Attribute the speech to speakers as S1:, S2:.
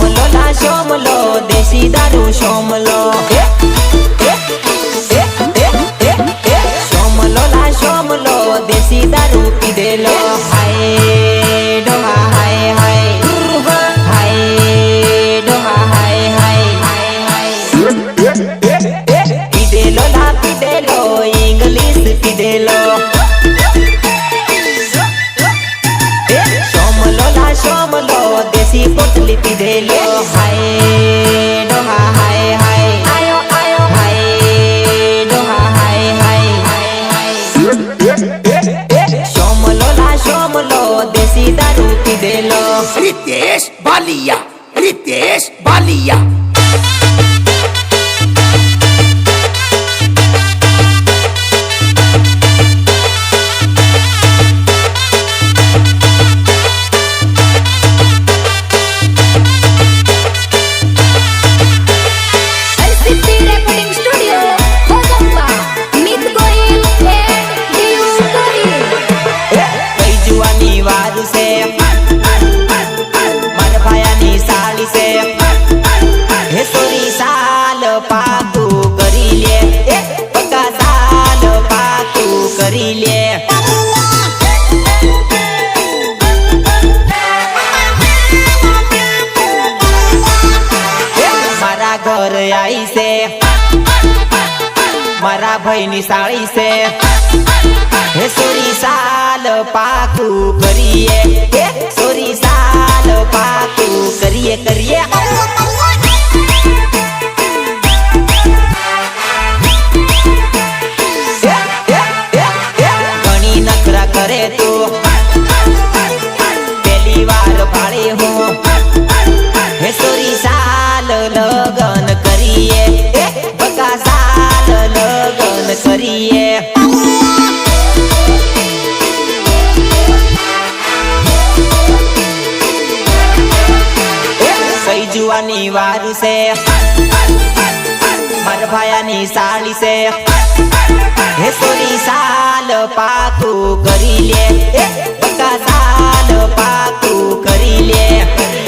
S1: શોમલો ના શોમલો દેશી દારૂ
S2: શોમલો. রিতেশ বালিয়া রিতেশ
S1: বালিয়া વાવર આવી છે. મારા ભાઈ ભાઈની સાળી છે. હે સોરી સાલ પાકું કરીએ. સોરી સાલ પાકું કરીએ કરીએ. કરીએ. સહી જુવાની વાર છે. મારા ભાયાની સાળી છે. હે સોની સાલ પાકું કરી લે. બકા સાલ પાકું કરી લે.